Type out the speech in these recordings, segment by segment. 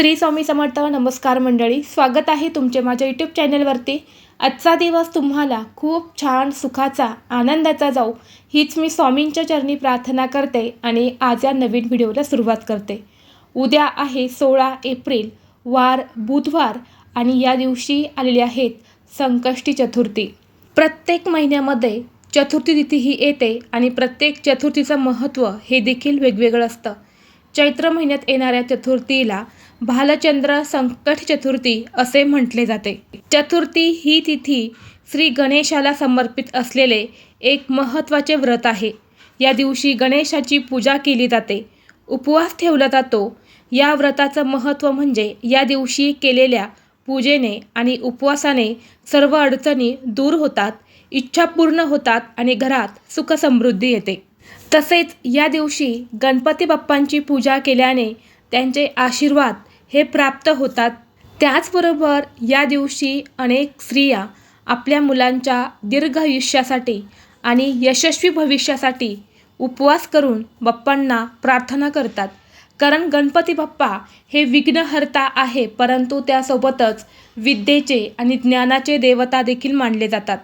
श्री स्वामी समर्थ नमस्कार मंडळी. स्वागत आहे तुमचे माझ्या यूट्यूब चॅनलवरती आजचा दिवस तुम्हाला खूप छान सुखाचा आनंदाचा जाऊ हीच मी स्वामींच्या चरणी प्रार्थना करते आणि आज या नवीन व्हिडिओला सुरुवात करते. उद्या आहे सोळा एप्रिल वार बुधवार आणि या दिवशी आलेले आहेत संकष्टी चतुर्थी. प्रत्येक महिन्यामध्ये चतुर्थी तिथी ही येते आणि प्रत्येक चतुर्थीचं महत्त्व हे देखील वेगवेगळं असतं. चैत्र महिन्यात येणाऱ्या चतुर्थीला भालचंद्र संकट चतुर्थी असे म्हटले जाते. चतुर्थी ही तिथी श्री गणेशाला समर्पित असलेले एक महत्त्वाचे व्रत आहे. या दिवशी गणेशाची पूजा केली जाते. उपवास ठेवला जातो. या व्रताचं महत्त्व म्हणजे या दिवशी केलेल्या पूजेने आणि उपवासाने सर्व अडचणी दूर होतात इच्छा पूर्ण होतात आणि घरात सुखसमृद्धी येते. तसेच या दिवशी गणपती बाप्पांची पूजा केल्याने त्यांचे आशीर्वाद हे प्राप्त होतात. त्याचबरोबर या दिवशी अनेक स्त्रिया आपल्या मुलांच्या दीर्घ आयुष्यासाठी आणि यशस्वी भविष्यासाठी उपवास करून बाप्पांना प्रार्थना करतात. कारण गणपती बाप्पा हे विघ्नहर्ता आहे परंतु त्यासोबतच विद्येचे आणि ज्ञानाचे देवता देखील मानले जातात.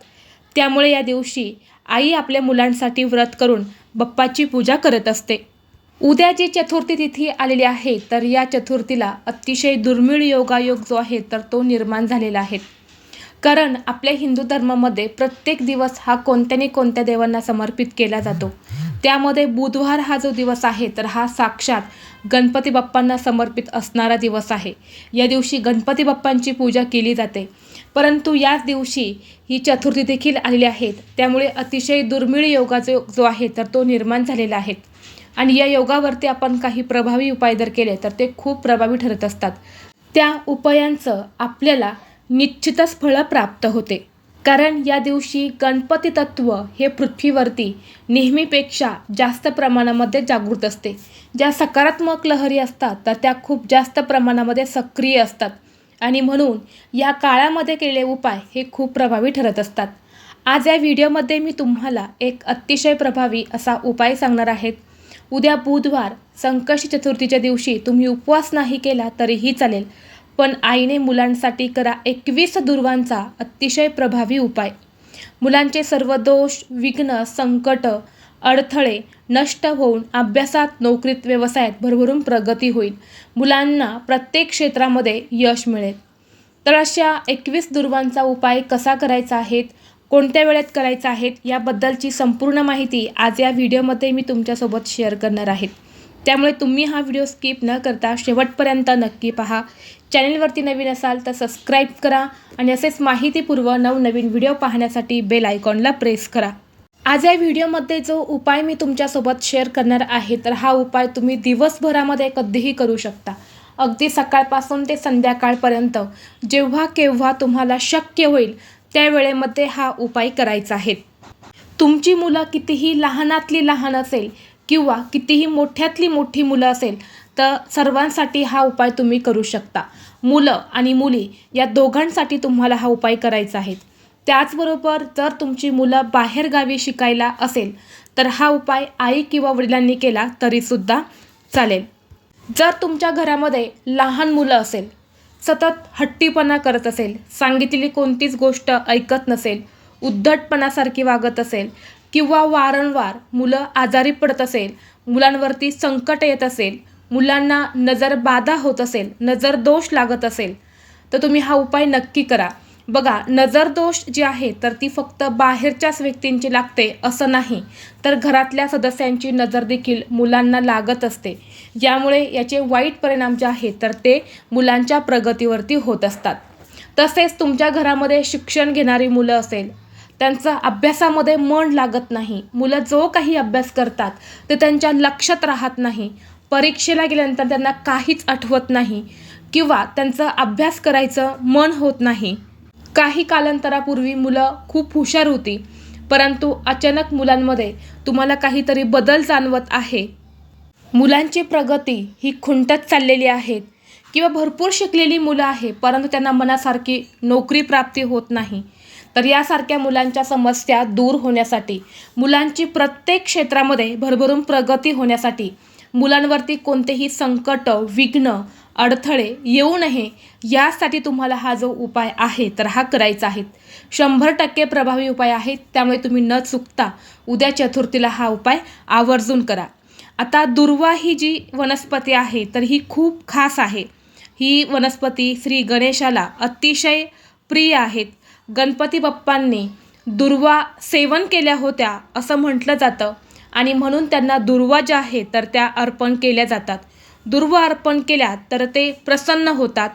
त्यामुळे या दिवशी आई आपल्या मुलांसाठी व्रत करून बाप्पाची पूजा करत असते. उद्या जी चतुर्थी तिथी आलेली आहे तर या चतुर्थीला अतिशय दुर्मिळ योगायोग जो आहे तर तो निर्माण झालेला आहे. कारण आपल्या हिंदू धर्मामध्ये प्रत्येक दिवस हा कोणत्या ना कोणत्या देवांना समर्पित केला जातो. त्यामध्ये बुधवार हा जो दिवस आहे तर हा साक्षात गणपती बाप्पांना समर्पित असणारा दिवस आहे. या दिवशी गणपती बाप्पांची पूजा केली जाते. परंतु याच दिवशी ही चतुर्थी देखील आलेली आहेत त्यामुळे अतिशय दुर्मिळ योगाचा जो जो आहे तर तो निर्माण झालेला आहे. आणि या योगावरती आपण काही प्रभावी उपाय जर केले तर ते खूप प्रभावी ठरत असतात. त्या उपायांचं आपल्याला निश्चितच फळं प्राप्त होते. कारण या दिवशी गणपती तत्व हे पृथ्वीवरती नेहमीपेक्षा जास्त प्रमाणामध्ये जागृत असते. ज्या सकारात्मक लहरी असतात तर त्या खूप जास्त प्रमाणामध्ये सक्रिय असतात. आणि म्हणून या काळामध्ये केलेले उपाय हे खूप प्रभावी ठरत असतात. आज या व्हिडिओमध्ये मी तुम्हाला एक अतिशय प्रभावी असा उपाय सांगणार आहेत उद्या बुधवार संकष्टी चतुर्थीच्या दिवशी तुम्ही उपवास नाही केला तरीही चालेल. पण आईने मुलांसाठी करा एकवीस दुर्वांचा अतिशय प्रभावी उपाय. मुलांचे सर्व दोष विघ्न संकट अडथळे नष्ट होऊन अभ्यासात नोकरीत व्यवसायात भरभरून प्रगती होईल. मुलांना प्रत्येक क्षेत्रामध्ये यश मिळेल. तर अशा एकवीस दुर्वांचा उपाय कसा करायचा आहेत? कोणत्या वेळेत करायचं आहेत याबद्दलची संपूर्ण माहिती आज या व्हिडिओमध्ये मी तुमच्यासोबत शेअर करणार आहे. त्यामुळे तुम्ही हा व्हिडिओ स्किप न करता शेवटपर्यंत नक्की पहा. चॅनलवरती नवीन असाल तर सबस्क्राईब करा आणि असेच माहितीपूर्व नवनवीन व्हिडिओ पाहण्यासाठी बेल आयकॉनला प्रेस करा. आज या व्हिडिओमध्ये जो उपाय मी तुमच्यासोबत शेअर करणार आहे तर हा उपाय तुम्ही दिवसभरामध्ये कधीही करू शकता. अगदी सकाळपासून ते संध्याकाळपर्यंत जेव्हा केव्हा तुम्हाला शक्य होईल त्या वेळेमध्ये हा उपाय करायचा आहे तुमची मुलं कितीही लहानातली लहान असेल किंवा कितीही मोठ्यातली मोठी मुलं असेल तर सर्वांसाठी हा उपाय तुम्ही करू शकता. मुलं आणि मुली या दोघांसाठी तुम्हाला हा उपाय करायचा आहे. त्याचबरोबर जर तुमची मुलं बाहेरगावी शिकायला असेल तर हा उपाय आई किंवा वडिलांनी केला तरीसुद्धा चालेल. जर तुमच्या घरामध्ये लहान मुलं असेल सतत हट्टीपणा करत असेल सांगितलेली कोणतीच गोष्ट ऐकत नसेल उद्धटपणासारखी वागत असेल किंवा वारंवार मुलं आजारी पडत असेल मुलांवरती संकट येत असेल मुलांना नजर बाधा होत असेल नजर दोष लागत असेल तर तुम्ही हा उपाय नक्की करा. बघा नजर दोष जी आहे तर ती फक्त बाहेरच्याच व्यक्तींची लागते असं नाही. तर घरातल्या सदस्यांची नजर देखील मुलांना लागत असते. यामुळे याचे वाईट परिणाम जे आहेत तर ते मुलांच्या प्रगतीवरती होत असतात. तसेच तुमच्या घरामध्ये शिक्षण घेणारी मुलं असेल त्यांचं अभ्यासामध्ये मन लागत नाही. मुलं जो काही अभ्यास करतात ते त्यांच्या लक्षात राहत नाही. परीक्षेला गेल्यानंतर त्यांना काहीच आठवत नाही किंवा त्यांचं अभ्यास करायचं मन होत नाही. काही कालांतरापूर्वी मुलं खूप हुशार होती परंतु अचानक मुलांमध्ये तुम्हाला काहीतरी बदल जाणवत आहे. मुलांची प्रगती ही खुंटत चाललेली आहे किंवा भरपूर शिकलेली मुलं आहे परंतु त्यांना मनासारखी नोकरी प्राप्ती होत नाही. तर यासारख्या मुलांच्या समस्या दूर होण्यासाठी मुलांची प्रत्येक क्षेत्रामध्ये भरभरून प्रगती होण्यासाठी मुलांवरती कोणतेही संकट विघ्न अडथळे येऊ नये यासाठी तुम्हाला हा जो उपाय आहे तर हा करायचा आहे. शंभर टक्के प्रभावी उपाय आहे त्यामुळे तुम्ही न चुकता उद्या चतुर्थीला हा उपाय आवर्जून करा. आता दुर्वा ही जी वनस्पती आहे तर ही खूप खास आहे. ही वनस्पती श्री गणेशाला अतिशय प्रिय आहेत. गणपती बाप्पांनी दुर्वा सेवन केल्या होत्या असं म्हटलं जातं. आणि म्हणून त्यांना दुर्वा ज्या आहेत तर त्या अर्पण केल्या जातात. दुर्वा अर्पण केल्या तर ते प्रसन्न होतात.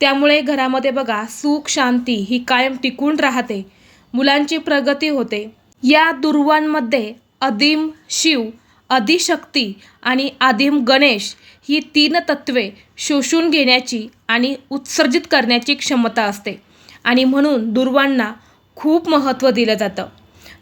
त्यामुळे घरामध्ये बघा सुख शांती ही कायम टिकून राहते. मुलांची प्रगती होते. या दुर्वांमध्ये अदिम शिव अधिशक्ती आणि आदिम गणेश ही तीन तत्वे शोषून घेण्याची आणि उत्सर्जित करण्याची क्षमता असते. आणि म्हणून दुर्वांना खूप महत्त्व दिलं जातं.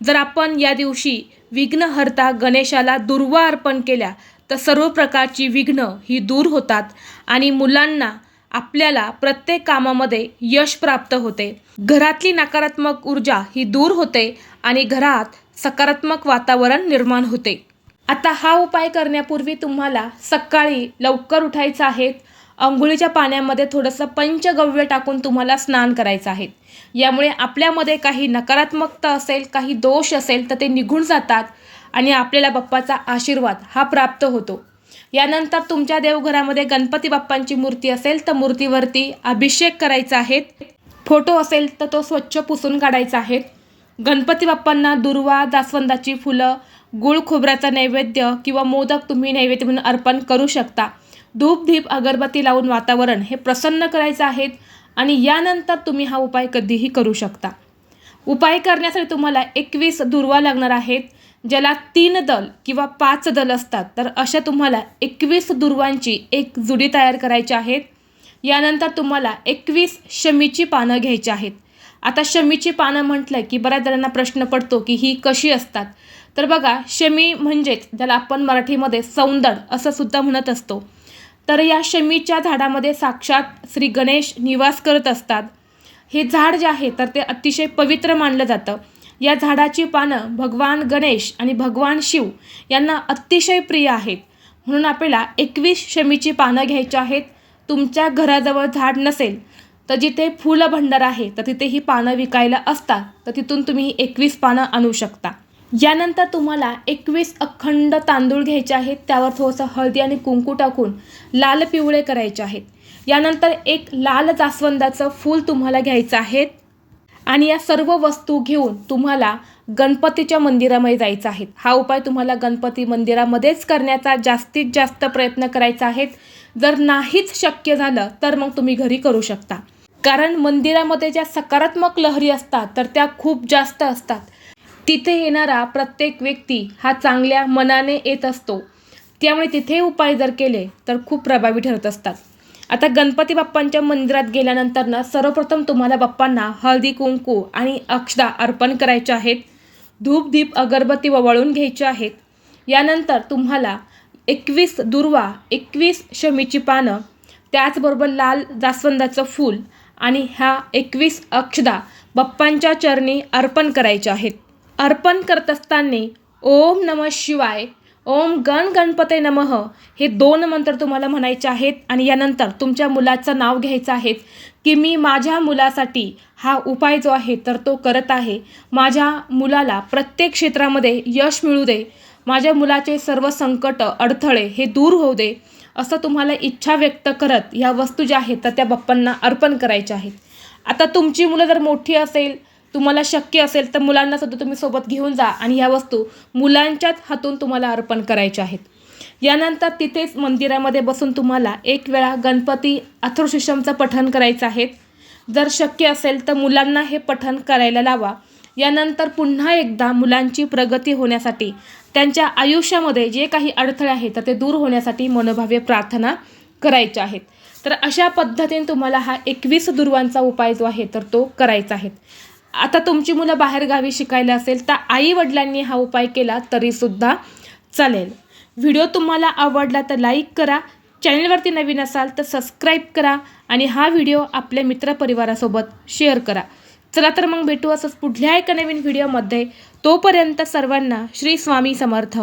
जर आपण या दिवशी विघ्नहर्ता गणेशाला दुर्वा अर्पण केल्या तर सर्व प्रकारची विघ्न ही दूर होतात आणि मुलांना आपल्याला प्रत्येक कामामध्ये यश प्राप्त होते. घरातली नकारात्मक ऊर्जा ही दूर होते आणि घरात सकारात्मक वातावरण निर्माण होते. आता हा उपाय करण्यापूर्वी तुम्हाला सकाळी लवकर उठायचं आहे. अंघोळीच्या पाण्यामध्ये थोडंसं पंचगव्य टाकून तुम्हाला स्नान करायचं आहे. यामुळे आपल्यामध्ये काही नकारात्मकता असेल काही दोष असेल तर ते निघून जातात आणि आपल्याला बाप्पाचा आशीर्वाद हा प्राप्त होतो. यानंतर तुमच्या देवघरामध्ये गणपती बाप्पांची मूर्ती असेल तर मूर्तीवरती अभिषेक करायचा आहे. फोटो असेल तर तो स्वच्छ पुसून काढायचा आहे. गणपती बाप्पांना दुर्वा जास्वंदाची फुलं गुळ खोबऱ्याचा नैवेद्य किंवा मोदक तुम्ही नैवेद्य म्हणून अर्पण करू शकता. धूपधीप अगरबत्ती लावून वातावरण हे प्रसन्न करायचं आहेत आणि यानंतर तुम्ही हा उपाय कधीही करू शकता. उपाय करण्यासाठी तुम्हाला एकवीस दुर्वा लागणार आहेत ज्याला तीन दल किंवा पाच दल असतात. तर अशा तुम्हाला एकवीस दुर्वांची एक जुडी तयार करायची आहेत. यानंतर तुम्हाला एकवीस शमीची पानं घ्यायची आहेत. आता शमीची पानं म्हटलं की बऱ्याच जणांना प्रश्न पडतो की ही कशी असतात. तर बघा शमी म्हणजेच ज्याला आपण मराठीमध्ये सौंदड असं सुद्धा म्हणत असतो. तर या शमीच्या झाडामध्ये साक्षात श्री गणेश निवास करत असतात. हे झाड जे आहे तर ते अतिशय पवित्र मानलं जातं. या झाडाची पानं भगवान गणेश आणि भगवान शिव यांना अतिशय प्रिय आहेत. म्हणून आपल्याला एकवीस शमीची पानं घ्यायची आहेत. तुमच्या घराजवळ झाड नसेल तर जिथे फुलं भंडार आहे तर तिथे ही पानं विकायला असतात. तर तिथून तुम्ही एकवीस पानं आणू शकता. यानंतर तुम्हाला एकवीस अखंड तांदूळ घ्यायचे आहेत. त्यावर थोडंसं हळदी आणि कुंकू टाकून लाल पिवळे करायचे आहेत. यानंतर एक लाल जास्वंदाचं फूल तुम्हाला घ्यायचं आहे आणि या सर्व वस्तू घेऊन तुम्हाला गणपतीच्या मंदिरामध्ये जायचं आहे हा उपाय तुम्हाला गणपती मंदिरामध्येच करण्याचा जास्तीत जास्त प्रयत्न करायचा आहे जर नाहीच शक्य झालं तर मग तुम्ही घरी करू शकता. कारण मंदिरामध्ये ज्या सकारात्मक लहरी असतात तर त्या खूप जास्त असतात. तिथे येणारा प्रत्येक व्यक्ती हा चांगल्या मनाने येत असतो. त्यामुळे तिथे उपाय जर केले तर खूप प्रभावी ठरत असतात. आता गणपती बाप्पांच्या मंदिरात गेल्यानंतर ना सर्वप्रथम तुम्हाला बाप्पांना हळदी कुंकू आणि अक्षदा अर्पण करायचे आहेत. धूप दीप अगरबत्ती ववाळून घ्यायचे आहेत. यानंतर तुम्हाला एकवीस दुर्वा एकवीस शमीची पानं त्याचबरोबर लाल जास्वंदाचं फूल आणि ह्या एकवीस अक्षदा बाप्पांच्या चरणी अर्पण करायच्या आहेत. अर्पण करत असताना ओम नम शिवाय ओम गण गणपते नमः हे दोन मंत्र तुम्हाला म्हणायचे आहेत आणि यानंतर तुमच्या मुलाचं नाव घ्यायचं आहे की मी माझ्या मुलासाठी हा उपाय जो आहे तर तो करत आहे. माझ्या मुलाला प्रत्येक क्षेत्रामध्ये यश मिळू दे. माझ्या मुलाचे सर्व संकट अडथळे हे दूर होऊ दे. असं तुम्हाला इच्छा व्यक्त करत ह्या वस्तू ज्या आहेत तर त्या बाप्पांना अर्पण करायच्या आहेत. आता तुमची मुलं जर मोठी असेल तुम्हाला शक्य असेल तर मुलांना सुद्धा तुम्ही सोबत घेऊन जा आणि ह्या वस्तू मुलांच्याच हातून तुम्हाला अर्पण करायच्या आहेत. यानंतर तिथेच मंदिरामध्ये बसून तुम्हाला एक वेळा गणपती अथर्वशीर्षमचं पठण करायचं आहे. जर शक्य असेल तर मुलांना हे पठण करायला लावा. यानंतर पुन्हा एकदा मुलांची प्रगती होण्यासाठी त्यांच्या आयुष्यामध्ये जे काही अडथळे आहेत तर ते दूर होण्यासाठी मनोभावे प्रार्थना करायच्या आहेत. तर अशा पद्धतीने तुम्हाला हा एकवीस दुर्वांचा उपाय जो आहे तर तो करायचा आहे. आता तुमची मुलं बाहेरगावी शिकायला असेल तर आई वडिलांनी हा उपाय केला तरीसुद्धा चालेल. व्हिडिओ तुम्हाला आवडला तर लाईक करा चॅनलवरती नवीन असाल तर सबस्क्राईब करा आणि हा व्हिडिओ आपल्या मित्रपरिवारासोबत शेअर करा. चला तर मग भेटू असंच पुढल्या एका नवीन व्हिडिओमध्ये. तोपर्यंत सर्वांना श्री स्वामी समर्थ.